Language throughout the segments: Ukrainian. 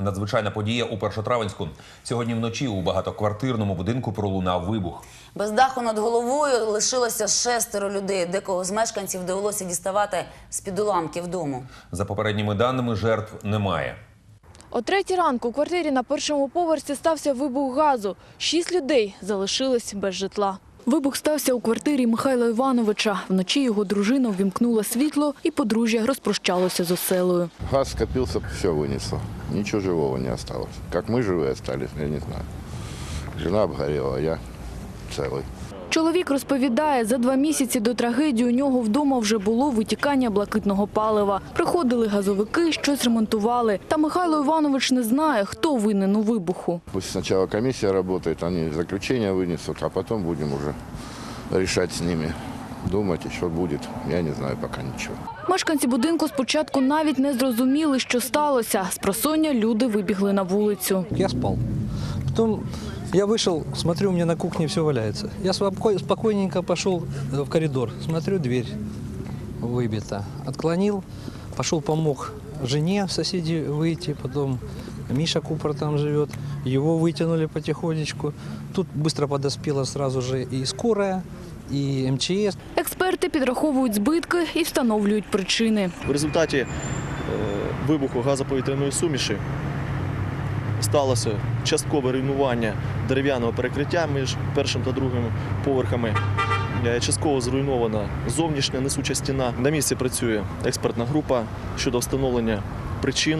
Надзвичайна подія у Першотравенську. Сьогодні вночі у багатоквартирному будинку пролунав вибух. Без даху над головою лишилося шестеро людей. Декого з мешканців довелося діставати з-під уламків дому. За попередніми даними, жертв немає. О третій ранку у квартирі на першому поверсі стався вибух газу. Шість людей залишились без житла. Вибух стався у квартирі Михайла Івановича. Вночі його дружина ввімкнула світло і подружжя розпрощалося з оселою. Газ скопился, все вынесло. Ничего живого не осталось. Как мы живые остались, я не знаю. Жена обгорела, а я целый. Чоловік розповідає, за два місяці до трагедії у нього вдома вже було витікання блакитного палива. Приходили газовики, щось ремонтували. Та Михайло Іванович не знає, хто винен у вибуху. Пусть сначала комиссия работает, они заключение вынесут, а потом будем уже решать с ними. Думать, что будет, я не знаю пока ничего. Мешканці будинку спочатку навіть не зрозуміли, що сталося. З просоння люди вибігли на вулицю. Я спал. Потом я вышел, смотрю, у меня на кухне все валяется. Я споко- спокойненько пошел э, в коридор, смотрю, дверь выбита. Отклонил, пошел помог жене, соседи выйти, потом Миша Купер там живет, его вытянули потихонечку. Тут быстро подоспела сразу же и скорая, и МЧС. Експерти підраховують збитки і встановлюють причини. В результаті е, вибуху газоповітряної суміші сталося часткове руйнування дерев'яного перекриття між першим та другим поверхами. Е, Частково зруйнована зовнішня несуча стіна. На місці працює експертна група щодо встановлення причин,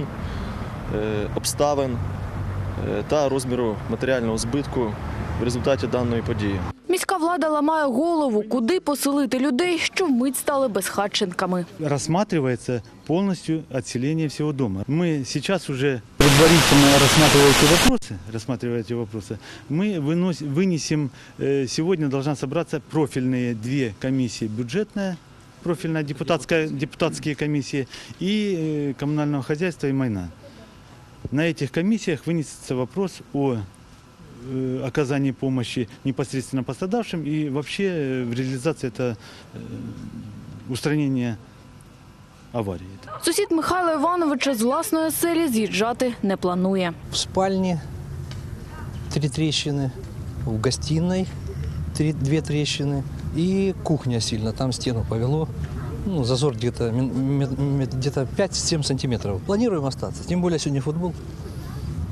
е, обставин е, та розміру матеріального збитку в результаті даної події. Міська влада ламає голову, куди поселити людей, що вмить стали безхатченками. рассматривается полностью отселение всего дома. Мы сейчас уже предварительно рассматривая эти вопросы, рассматривая эти вопросы, мы вынос- вынесем, э, сегодня должна собраться профильные две комиссии, бюджетная, профильная депутатская, депутатские комиссии и э, коммунального хозяйства и майна. На этих комиссиях вынесется вопрос о э, оказании помощи непосредственно пострадавшим и вообще в реализации это э, аварии. Сусід Михайла Івановича з власної оселі з'їжджати не планує. В спальне три трещины, в гостиной три, две трещины и кухня сильно, там стену повело. Ну, зазор где-то мин- мет- мет- где-то 5-7 сантиметров. Планируем остаться. Тем более сегодня футбол.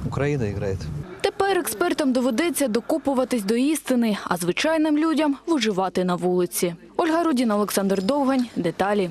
Украина играет. Тепер експертам доведеться докопуватись до істини, а звичайним людям виживати на вулиці. Ольга Рудіна, Олександр Довгань. Деталі.